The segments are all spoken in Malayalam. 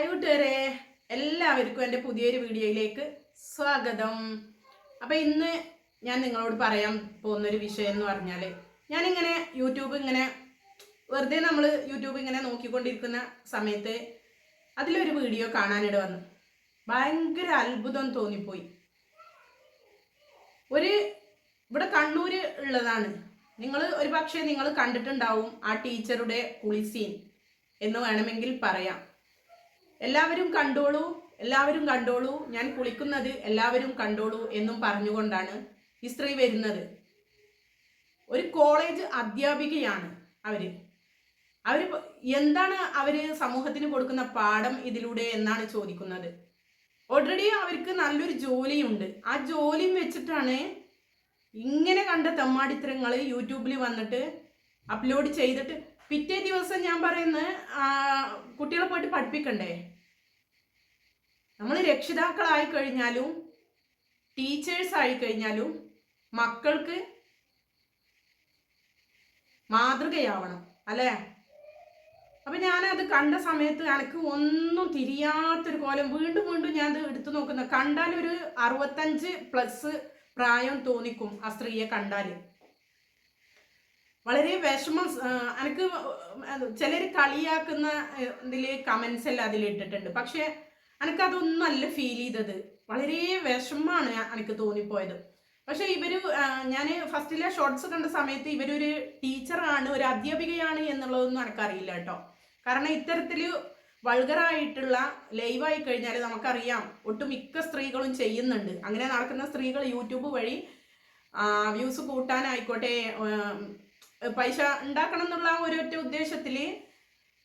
ഹായ് കൂട്ടുകാരെ എല്ലാവർക്കും എന്റെ പുതിയൊരു വീഡിയോയിലേക്ക് സ്വാഗതം. അപ്പം ഇന്ന് ഞാൻ നിങ്ങളോട് പറയാൻ പോകുന്നൊരു വിഷയം എന്ന് പറഞ്ഞാൽ ഞാനിങ്ങനെ യൂട്യൂബ് ഇങ്ങനെ വെറുതെ നമ്മൾ യൂട്യൂബ് ഇങ്ങനെ നോക്കിക്കൊണ്ടിരിക്കുന്ന സമയത്ത് അതിലൊരു വീഡിയോ കാണാനിട വന്നു. ഭയങ്കര അത്ഭുതം തോന്നിപ്പോയി. ഒരു ഇവിടെ കണ്ണൂർ ഉള്ളതാണ്. നിങ്ങൾ ഒരു പക്ഷേ നിങ്ങൾ കണ്ടിട്ടുണ്ടാവും ആ ടീച്ചറുടെ കുളിസീൻ എന്ന് വേണമെങ്കിൽ പറയാം. എല്ലാവരും കണ്ടോളൂ എല്ലാവരും കണ്ടോളൂ. ഞാൻ കുളിക്കുന്നത് എല്ലാവരും കണ്ടോളൂ എന്നും പറഞ്ഞുകൊണ്ടാണ് ഈ സ്ത്രീ വരുന്നത്. ഒരു കോളേജ് അധ്യാപികയാണ് അവർ. അവർ എന്താണ് അവർ സമൂഹത്തിന് കൊടുക്കുന്ന പാഠം ഇതിലൂടെ എന്നാണ് ചോദിക്കുന്നത്. ഓൾറെഡി അവർക്ക് നല്ലൊരു ജോലിയുണ്ട്. ആ ജോലിയും വെച്ചിട്ടാണ് ഇങ്ങനെ കണ്ട തെമ്മാടിത്തരങ്ങൾ യൂട്യൂബിൽ വന്നിട്ട് അപ്ലോഡ് ചെയ്തിട്ട് പിറ്റേ ദിവസം ഞാൻ പറയുന്നത് കുട്ടികളെ പോയിട്ട് പഠിപ്പിക്കണ്ടേ? നമ്മൾ രക്ഷിതാക്കളായി കഴിഞ്ഞാലും ടീച്ചേഴ്സ് ആയി കഴിഞ്ഞാലും മക്കൾക്ക് മാതൃകയാവണം അല്ലേ? അപ്പൊ ഞാനത് കണ്ട സമയത്ത് എനിക്ക് ഒന്നും തിരിയാത്തൊരു കോലം വീണ്ടും വീണ്ടും ഞാൻ അത് എടുത്തു നോക്കുന്ന കണ്ടാൽ ഒരു അറുപത്തഞ്ച് പ്ലസ് പ്രായം തോന്നിക്കും ആ സ്ത്രീയെ കണ്ടാൽ വളരെ വിഷമം എനിക്ക് ചിലർ കളിയാക്കുന്ന ഇതിൽ കമൻസ് എല്ലാം അതിലിട്ടിട്ടുണ്ട് പക്ഷെ എനിക്കതൊന്നും അല്ല ഫീൽ ചെയ്തത്. വളരെ വിഷമമാണ് എനിക്ക് തോന്നിപ്പോയത്. പക്ഷെ ഇവർ ഞാൻ ഫസ്റ്റിലെ ഷോർട്സ് കണ്ട സമയത്ത് ഇവരൊരു ടീച്ചറാണ് ഒരു അധ്യാപികയാണ് എന്നുള്ളതൊന്നും എനിക്കറിയില്ല കേട്ടോ. കാരണം ഇത്തരത്തിൽ വൾഗറായിട്ടുള്ള ലൈവായി കഴിഞ്ഞാൽ നമുക്കറിയാം ഒട്ടുമിക്ക സ്ത്രീകളും ചെയ്യുന്നുണ്ട്. അങ്ങനെ നടക്കുന്ന സ്ത്രീകൾ യൂട്യൂബ് വഴി വ്യൂസ് കൂട്ടാനായിക്കോട്ടെ പൈസ ഉണ്ടാക്കണം എന്നുള്ള ഒരൊറ്റ ഉദ്ദേശത്തിൽ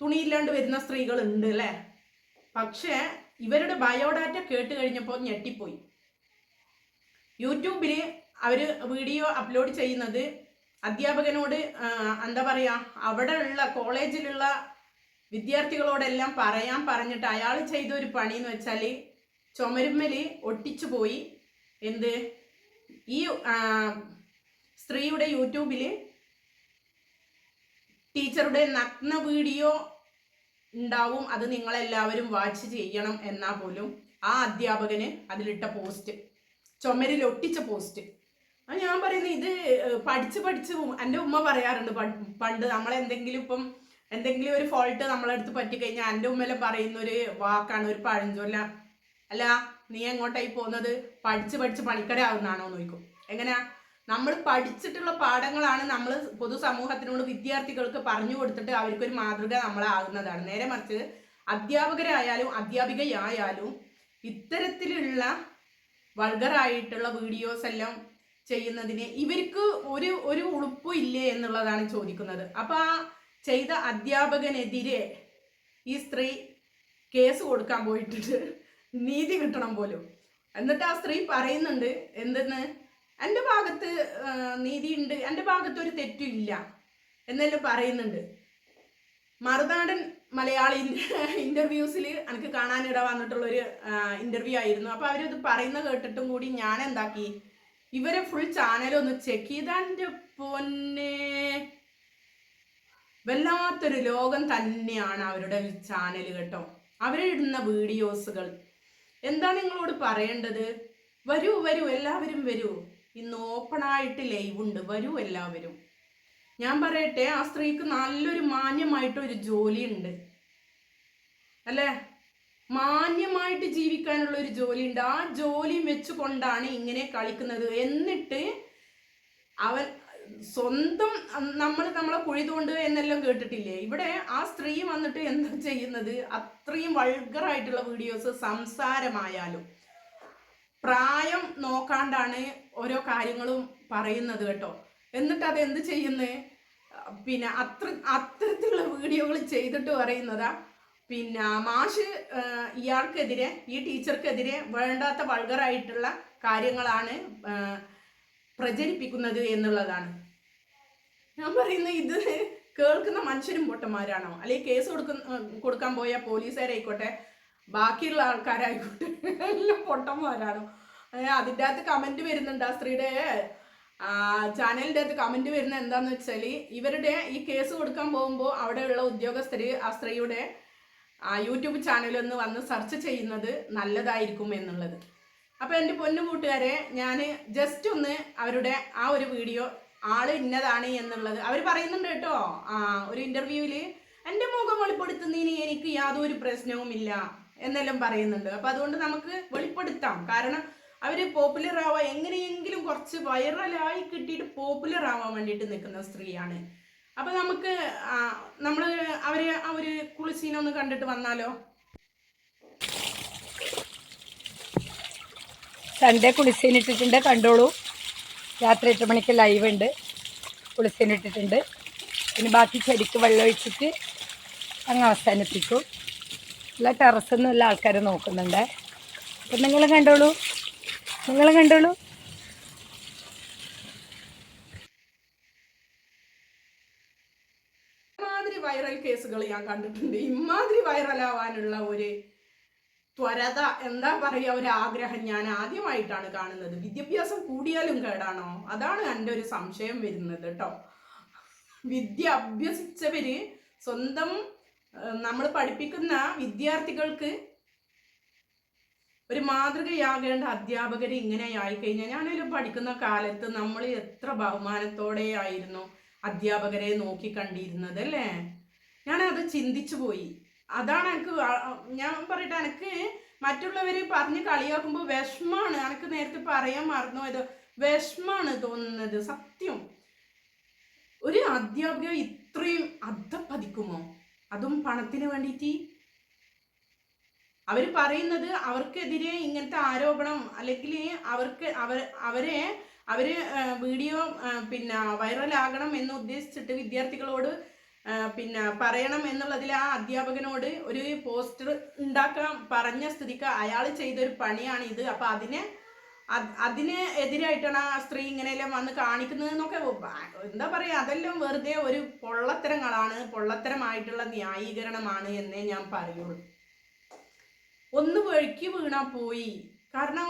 തുണിയില്ലാണ്ട് വരുന്ന സ്ത്രീകൾ ഉണ്ട് അല്ലേ? പക്ഷേ ഇവരുടെ ബയോഡാറ്റ കേട്ട് കഴിഞ്ഞപ്പോൾ ഞെട്ടിപ്പോയി. യൂട്യൂബിൽ അവർ വീഡിയോ അപ്ലോഡ് ചെയ്യുന്നത് അധ്യാപകനോട് എന്താ പറയുക അവിടെ ഉള്ള കോളേജിലുള്ള വിദ്യാർത്ഥികളോടെല്ലാം പറയാൻ പറഞ്ഞിട്ട് അയാൾ ചെയ്ത ഒരു പണി എന്ന് വെച്ചാൽ ചുമരുമ്മൽ ഒട്ടിച്ചു പോയി. എന്ത്? ഈ സ്ത്രീയുടെ യൂട്യൂബിൽ ടീച്ചറുടെ നഗ്ന വീഡിയോ ഉണ്ടാവും. അത് നിങ്ങളെല്ലാവരും വാച്ച് ചെയ്യണം എന്നാ പോലും ആ അധ്യാപകന് അതിലിട്ട പോസ്റ്റ് ചുമരിൽ ഒട്ടിച്ച പോസ്റ്റ് അത് ഞാൻ പറയുന്നത് ഇത് പഠിച്ച് പഠിച്ച് എന്റെ ഉമ്മ പറയാറുണ്ട് പണ്ട് നമ്മളെന്തെങ്കിലും ഇപ്പം എന്തെങ്കിലും ഒരു ഫോൾട്ട് നമ്മളെടുത്ത് പറ്റിക്കഴിഞ്ഞാൽ എന്റെ ഉമ്മയെല്ലാം പറയുന്ന ഒരു വാക്കാണ് ഒരു പഴഞ്ചൊല്ല. അല്ല നീ എങ്ങോട്ടായി പോകുന്നത്? പഠിച്ച് പഠിച്ച് പണിക്കരാകുന്നാണോ നോക്കും എങ്ങനെയാ? നമ്മൾ പഠിച്ചിട്ടുള്ള പാഠങ്ങളാണ് നമ്മൾ പൊതുസമൂഹത്തിനോട് വിദ്യാർത്ഥികൾക്ക് പറഞ്ഞു കൊടുത്തിട്ട് അവർക്കൊരു മാതൃക നമ്മളാകുന്നതാണ്. നേരെ മറിച്ച് അധ്യാപകരായാലും അധ്യാപികയായാലും ഇത്തരത്തിലുള്ള വൾഗറായിട്ടുള്ള വീഡിയോസ് എല്ലാം ചെയ്യുന്നതിന് ഇവർക്ക് ഒരു ഒരു ഉളുപ്പും ഇല്ലേ എന്നുള്ളതാണ് ചോദിക്കുന്നത്. അപ്പോൾ ആ ചെയ്ത അധ്യാപകനെതിരെ ഈ സ്ത്രീ കേസ് കൊടുക്കാൻ പോയിട്ടിട്ട് നീതി കിട്ടണം പോലും. എന്നിട്ട് ആ സ്ത്രീ പറയുന്നുണ്ട് എന്തെന്ന്? എന്റെ ഭാഗത്ത് നീതിയുണ്ട്. എന്റെ ഭാഗത്ത് ഒരു തെറ്റും ഇല്ല എന്നെല്ലാം പറയുന്നുണ്ട്. മറുനാടൻ മലയാളി ഇന്റർവ്യൂസിൽ എനിക്ക് കാണാനിട വന്നിട്ടുള്ള ഒരു ആയിരുന്നു. അപ്പോൾ അവരത് പറയുന്ന കേട്ടിട്ടും കൂടി ഞാൻ എന്താക്കി? ഇവരെ ഫുൾ ചാനലൊന്ന് ചെക്ക് ചെയ്താന്റെ പൊന്നെ വല്ലാത്തൊരു ലോകം തന്നെയാണ് അവരുടെ ചാനൽ കേട്ടോ. അവരിടുന്ന വീഡിയോസുകൾ എന്താ നിങ്ങളോട് പറയേണ്ടത്? വരൂ വരൂ എല്ലാവരും വരൂ. ഇന്ന് ഓപ്പണായിട്ട് ലൈവ് ഉണ്ട്. വരൂ എല്ലാവരും. ഞാൻ പറയട്ടെ ആ സ്ത്രീക്ക് നല്ലൊരു മാന്യമായിട്ടൊരു ജോലിയുണ്ട് അല്ലേ? മാന്യമായിട്ട് ജീവിക്കാനുള്ള ഒരു ജോലിയുണ്ട് ആ ജോലി വെച്ചുകൊണ്ടാണ് ഇങ്ങനെ കളിക്കുന്നത്. എന്നിട്ട് അവൻ സ്വന്തം നമ്മൾ നമ്മളെ കൊഴുതുകൊണ്ട് എന്നെല്ലാം കേട്ടിട്ടില്ലേ? ഇവിടെ ആ സ്ത്രീ വന്നിട്ട് എന്താ ചെയ്യുന്നത്? അത്രയും വൾഗറായിട്ടുള്ള വീഡിയോസ് സംസാരമായാലും. പ്രായം നോക്കാണ്ടാണ് ഓരോ കാര്യങ്ങളും പറയുന്നത് കേട്ടോ. എന്നിട്ട് അത് എന്ത് ചെയ്യുന്നത് പിന്നെ അത്ര അത്തരത്തിലുള്ള വീഡിയോകൾ ചെയ്തിട്ട് പറയുന്നതാ. പിന്നെ മാഷ് ഇയാൾക്കെതിരെ ഈ ടീച്ചർക്കെതിരെ വേണ്ടാത്ത വൾഗറായിട്ടുള്ള കാര്യങ്ങളാണ് പ്രചരിപ്പിക്കുന്നത് എന്നുള്ളതാണ്. ഞാൻ പറയുന്ന ഇത് കേൾക്കുന്ന മനുഷ്യരും പൊട്ടന്മാരാണോ? അല്ലെങ്കിൽ കേസ് കൊടുക്കുന്ന കൊടുക്കാൻ പോയ പോലീസുകാരായിക്കോട്ടെ ബാക്കിയുള്ള ആൾക്കാരായിക്കോട്ടെ. എല്ലാം പൊട്ടന്മാരാണോ? അതിന്റെ അകത്ത് കമന്റ് വരുന്നുണ്ട് ആ സ്ത്രീയുടെ ചാനലിന്റെ അകത്ത് കമന്റ് വരുന്നത് എന്താന്ന് വെച്ചാൽ ഇവരുടെ ഈ കേസ് കൊടുക്കാൻ പോകുമ്പോൾ അവിടെയുള്ള ഉദ്യോഗസ്ഥർ ആ സ്ത്രീയുടെ യൂട്യൂബ് ചാനലൊന്ന് വന്ന് സെർച്ച് ചെയ്യുന്നത് നല്ലതായിരിക്കും എന്നുള്ളത്. അപ്പോൾ എന്റെ പൊന്നു കൂട്ടുകാരെ ഞാൻ ജസ്റ്റ് ഒന്ന് അവരുടെ ആ ഒരു വീഡിയോ ആൾ ഇന്നതാണ് എന്നുള്ളത്. അവർ പറയുന്നുണ്ട് കേട്ടോ ആ ഒരു ഇന്റർവ്യൂവിൽ എന്റെ മുഖം വെളിപ്പെടുത്തുന്നതിന് എനിക്ക് യാതൊരു പ്രശ്നവുമില്ല. എന്നെല്ലാം പറയുന്നുണ്ട്. അപ്പോൾ അതുകൊണ്ട് നമുക്ക് വെളിപ്പെടുത്താം. കാരണം അവർ പോപ്പുലർ ആവാൻ എങ്ങനെയെങ്കിലും കുറച്ച് വൈറലായി കിട്ടിയിട്ട് പോപ്പുലർ ആവാൻ വേണ്ടിയിട്ട് നിൽക്കുന്ന സ്ത്രീയാണ്. അപ്പോൾ നമുക്ക് നമ്മൾ അവരെ അവർ ഒരു കുളിസീനൊന്ന് കണ്ടിട്ട് വന്നാലോ? സൺഡേ കുളിസീൻ ഇട്ടിട്ടുണ്ട് കണ്ടോളൂ. രാത്രി എട്ട് മണിക്ക് ലൈവ് ഉണ്ട്. കുളിസീൻ ഇട്ടിട്ടുണ്ട്. ഇനി ബാക്കി ചെടിക്ക് വെള്ളം ഒഴിച്ചിട്ട് അങ്ങ് അവസാനിപ്പിക്കും. എല്ലാ ടെറസിൽ നിന്നും ആൾക്കാർ നോക്കുന്നുണ്ട്. അപ്പം നിങ്ങൾ കണ്ടോളൂ. നിങ്ങൾ കണ്ടോളൂ. ഇമാതിരി വൈറൽ കേസുകൾ ഞാൻ കണ്ടിട്ടുണ്ട്. ഇമാതിരി വൈറലാവാനുള്ള ഒരു ത്വരത എന്താ പറയുക ഒരു ആഗ്രഹം ഞാൻ ആദ്യമായിട്ടാണ് കാണുന്നത്. വിദ്യാഭ്യാസം കൂടിയാലും കേടാണോ? അതാണ് എന്റെ ഒരു സംശയം വരുന്നത് കേട്ടോ. വിദ്യ അഭ്യസിച്ചവര് സ്വന്തം നമ്മൾ പഠിപ്പിക്കുന്ന വിദ്യാർത്ഥികൾക്ക് ഒരു മാതൃകയാകേണ്ട അധ്യാപകർ ഇങ്ങനെ ആയിക്കഴിഞ്ഞാൽ ഞാനൊരു പഠിക്കുന്ന കാലത്ത് നമ്മൾ എത്ര ബഹുമാനത്തോടെ ആയിരുന്നു അധ്യാപകരെ നോക്കി കണ്ടിരുന്നത് അല്ലേ? ഞാനത് ചിന്തിച്ചു പോയി. അതാണ് എനിക്ക് ഞാൻ പറയട്ടെ എനിക്ക് മറ്റുള്ളവർ പറഞ്ഞ് കളിയാക്കുമ്പോൾ വിഷമാണ്. എനിക്ക് നേരത്തെ പറയാൻ മറന്നു ഇത് വിഷമാണ് തോന്നുന്നത്. സത്യം. ഒരു അധ്യാപിക ഇത്രയും അധപ്പതിക്കുമോ അതും പണത്തിന് വേണ്ടിയിട്ട് അവർ പറയുന്നത് അവർക്കെതിരെ ഇങ്ങനത്തെ ആരോപണം അല്ലെങ്കിൽ അവർക്ക് അവർ അവരെ അവർ വീഡിയോ പിന്നെ വൈറലാകണം എന്ന് ഉദ്ദേശിച്ചിട്ട് വിദ്യാർത്ഥികളോട് പിന്നെ പറയണം എന്നുള്ളതിൽ ആ അധ്യാപകനോട് ഒരു പോസ്റ്റർ ഉണ്ടാക്കാൻ പറഞ്ഞ സ്ഥിതിക്ക് അയാൾ ചെയ്തൊരു പണിയാണ് ഇത് അപ്പൊ അതിനെ അത് അതിന് എതിരായിട്ടാണ് ആ സ്ത്രീ ഇങ്ങനെയെല്ലാം വന്ന് കാണിക്കുന്നത് എന്നൊക്കെ എന്താ പറയാ അതെല്ലാം വെറുതെ ഒരു പൊള്ളത്തരങ്ങളാണ് പൊള്ളത്തരമായിട്ടുള്ള ന്യായീകരണമാണ് എന്നേ ഞാൻ പറയുള്ളൂ. ഒന്ന് വഴിക്ക് വീണാ പോയി. കാരണം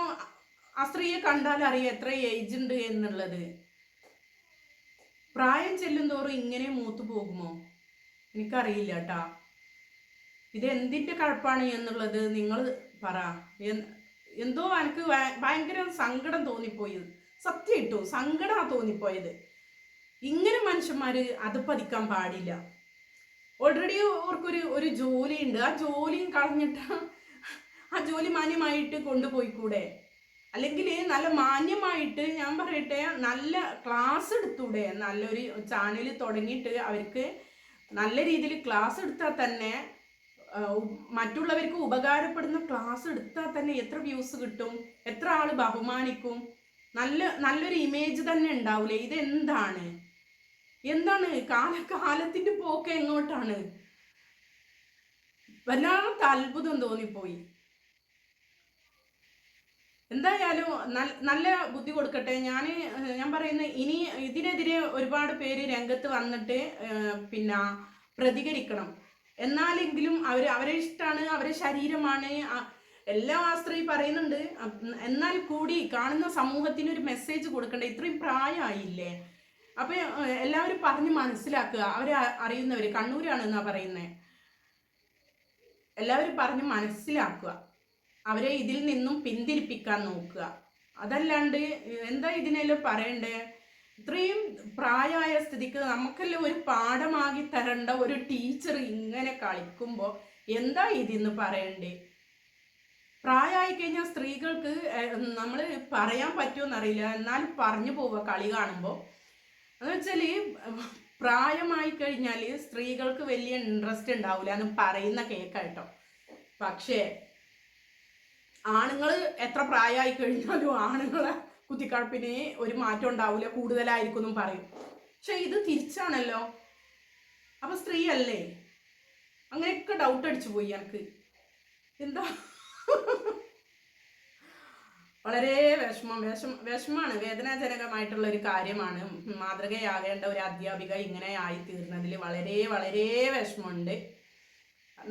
ആ സ്ത്രീയെ കണ്ടാൽ അറിയാം എത്ര ഏജ് ഉണ്ട് എന്നുള്ളത്. പ്രായം ചെല്ലും തോറും ഇങ്ങനെ മൂത്തു പോകുമോ? എനിക്കറിയില്ല കേട്ടാ ഇത് എന്തിന്റെ കഴപ്പാണ് എന്നുള്ളത് നിങ്ങൾ പറ. എന്തോ എനിക്ക് ഭയ- ഭയങ്കര സങ്കടം തോന്നിപ്പോയത്. സത്യം ഇട്ടു സങ്കടമാ തോന്നിപ്പോയത്. ഇങ്ങനെ മനുഷ്യന്മാര് അത് പതിക്കാൻ പാടില്ല. ഓൾറെഡി അവർക്കൊരു ഒരു ജോലി ഉണ്ട് ആ ജോലിയും കളഞ്ഞിട്ട് ആ ജോലി മാന്യമായിട്ട് കൊണ്ടുപോയിക്കൂടെ? അല്ലെങ്കിൽ നല്ല മാന്യമായിട്ട് ഞാൻ പറയട്ടെ നല്ല ക്ലാസ് എടുത്തൂടെ? നല്ലൊരു ചാനൽ തുടങ്ങിയിട്ട് അവർക്ക് നല്ല രീതിയിൽ ക്ലാസ് എടുത്താൽ തന്നെ മറ്റുള്ളവർക്ക് ഉപകാരപ്പെടുന്ന ക്ലാസ് എടുത്താൽ തന്നെ എത്ര വ്യൂസ് കിട്ടും? എത്ര ആൾ ബഹുമാനിക്കും? നല്ല നല്ലൊരു ഇമേജ് തന്നെ ഉണ്ടാവില്ലേ ഇതെന്താണ്? എന്താണ് കാലകാലത്തിന്റെ പോക്ക് എങ്ങോട്ടാണ്? വല്ലാത്ത അത്ഭുതം തോന്നിപ്പോയി. എന്തായാലും നല്ല ബുദ്ധി കൊടുക്കട്ടെ. ഞാൻ ഞാൻ പറയുന്ന ഇനി ഇതിനെതിരെ ഒരുപാട് പേര് രംഗത്ത് വന്നിട്ട് പിന്നെ പ്രതികരിക്കണം. എന്നാലെങ്കിലും അവർ അവരെ ഇഷ്ടമാണ് അവരെ ശരീരമാണ്. എല്ലാ ആശ്രയി പറയുന്നുണ്ട്. എന്നാൽ കൂടി കാണുന്ന സമൂഹത്തിന് ഒരു മെസ്സേജ് കൊടുക്കണ്ട? ഇത്രയും പ്രായമായില്ലേ? അപ്പൊ എല്ലാവരും പറഞ്ഞ് മനസ്സിലാക്കുക. അവരെ അറിയുന്നവർ കണ്ണൂരാണ് കണ്ണൂരാണെന്നാ പറയുന്നത് എല്ലാവരും പറഞ്ഞ് മനസ്സിലാക്കുക. അവരെ ഇതിൽ നിന്നും പിന്തിരിപ്പിക്കാൻ നോക്കുക. അതല്ലാണ്ട് എന്താ ഇതിനെല്ലാം പറയണ്ടേ? ഇത്രയും പ്രായമായ സ്ഥിതിക്ക് നമുക്കെല്ലാം ഒരു പാഠമാക്കി തരേണ്ട ഒരു ടീച്ചർ ഇങ്ങനെ കളിക്കുമ്പോൾ എന്താ ഇതിന്ന് പറയണ്ടേ? പ്രായമായി കഴിഞ്ഞാൽ സ്ത്രീകൾക്ക് നമ്മൾ പറയാൻ പറ്റുമെന്നറിയില്ല എന്നാൽ പറഞ്ഞു പോവുക കളി കാണുമ്പോൾ എന്ന് വെച്ചാൽ പ്രായമായി കഴിഞ്ഞാൽ സ്ത്രീകൾക്ക് വലിയ ഇൻട്രസ്റ്റ് ഉണ്ടാവില്ല എന്ന് പറയുന്ന കേക്കാട്ടോ പക്ഷേ ആണുങ്ങൾ എത്ര പ്രായമായി കഴിഞ്ഞാലും ആണുങ്ങളെ കുത്തിക്കഴപ്പിന് ഒരു മാറ്റം ഉണ്ടാവില്ല കൂടുതലായിരിക്കും എന്നും പറയും. പക്ഷെ ഇത് തിരിച്ചാണല്ലോ. അപ്പൊ സ്ത്രീ അല്ലേ അങ്ങനെയൊക്കെ ഡൗട്ട് അടിച്ചു പോയി എനിക്ക്. എന്താ? വളരെ വിഷമം. വിഷമ വിഷമാണ്. വേദനാജനകമായിട്ടുള്ള ഒരു കാര്യമാണ്. മാതൃകയാകേണ്ട ഒരു അധ്യാപിക ഇങ്ങനെ ആയി തീർന്നതിൽ വളരെ വളരെ വിഷമമുണ്ട്.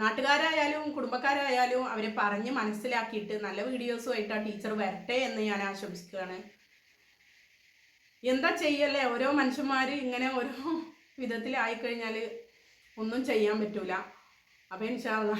നാട്ടുകാരായാലും കുടുംബക്കാരായാലും അവരെ പറഞ്ഞ് മനസ്സിലാക്കിയിട്ട് നല്ല വീഡിയോസുമായിട്ട് ആ ടീച്ചർ വരട്ടെ എന്ന് ഞാൻ ആശംസിക്കുകയാണ്. എന്താ ചെയ്യല്ലേ? ഓരോ മനുഷ്യന്മാർ ഇങ്ങനെ ഓരോ വിധത്തിലായിക്കഴിഞ്ഞാൽ ഒന്നും ചെയ്യാൻ പറ്റൂല. അപ്പം ഇൻഷാല്ല